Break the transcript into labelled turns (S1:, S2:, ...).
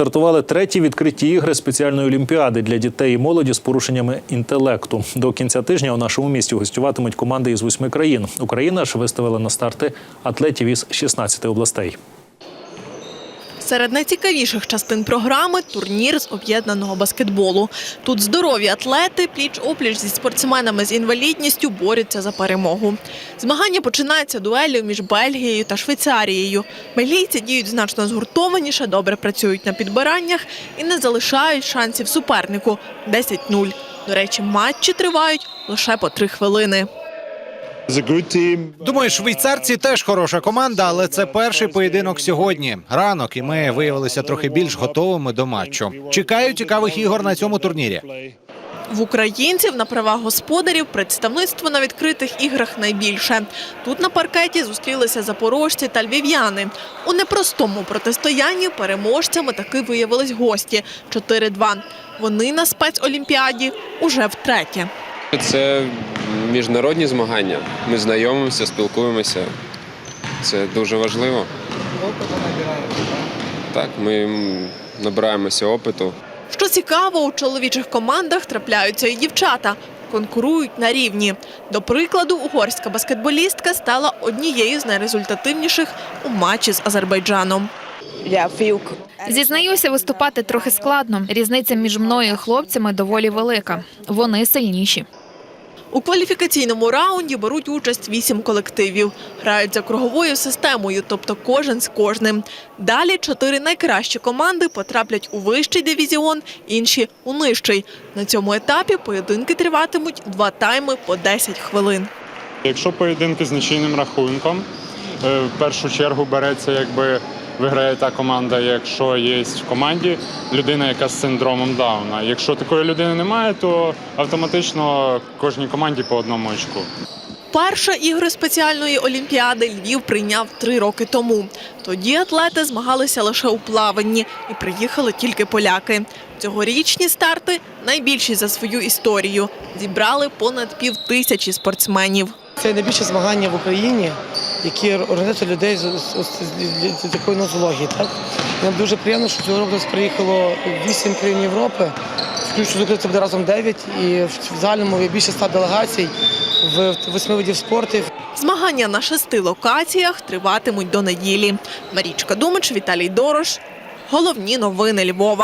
S1: Стартували треті відкриті ігри спеціальної олімпіади для дітей і молоді з порушеннями інтелекту. До кінця тижня у нашому місті гостюватимуть команди із восьми країн. Україна ж виставила на старти атлетів із 16 областей.
S2: Серед найцікавіших частин програми турнір з об'єднаного баскетболу. Тут здорові атлети пліч-опліч зі спортсменами з інвалідністю борються за перемогу. Змагання починаються дуеллю між Бельгією та Швейцарією. Бельгійці діють значно згуртованіше, добре працюють на підбираннях і не залишають шансів супернику 10-0. До речі, матчі тривають лише по три хвилини.
S3: Думаю, швейцарці теж хороша команда, але це перший поєдинок сьогодні. Ранок, і ми виявилися трохи більш готовими до матчу. Чекаю цікавих ігор на цьому турнірі.
S2: В українців на правах господарів представництво на відкритих іграх найбільше. Тут на паркеті зустрілися запорожці та львів'яни. У непростому протистоянні переможцями таки виявились гості 4-2. Вони на спецолімпіаді уже втретє.
S4: Це міжнародні змагання. Ми знайомимося, спілкуємося. Це дуже важливо. Так, ми набираємося опиту.
S2: Що цікаво, у чоловічих командах трапляються і дівчата. Конкурують на рівні. До прикладу, угорська баскетболістка стала однією з найрезультативніших у матчі з Азербайджаном.
S5: Зізнаюся, виступати трохи складно. Різниця між мною і хлопцями доволі велика. Вони сильніші.
S2: У кваліфікаційному раунді беруть участь вісім колективів. Грають за круговою системою, тобто кожен з кожним. Далі чотири найкращі команди потраплять у вищий дивізіон, інші у нижчий. На цьому етапі поєдинки триватимуть два тайми по 10 хвилин.
S6: Якщо поєдинки з нічийним рахунком, е, в першу чергу береться, якби виграє та команда, якщо є в команді людина, яка з синдромом Дауна. Якщо такої людини немає, то автоматично кожній команді по одному очку.
S2: Перше ігри спеціальної олімпіади Львів прийняв три роки тому. Тоді атлети змагалися лише у плаванні і приїхали тільки поляки. Цьогорічні старти найбільші за свою історію. Зібрали понад пів тисячі спортсменів.
S7: Це найбільше змагання в Україні, які організують людей з, з, з, такої нозології. Так? Нам дуже приємно, що цього року нас приїхало 8 країн Європи, включно з це буде разом 9, і в загальному більше 100 делегацій в восьми видів спорту.
S2: Змагання на шести локаціях триватимуть до неділі. Марічка Думич, Віталій Дорош. Головні новини Львова.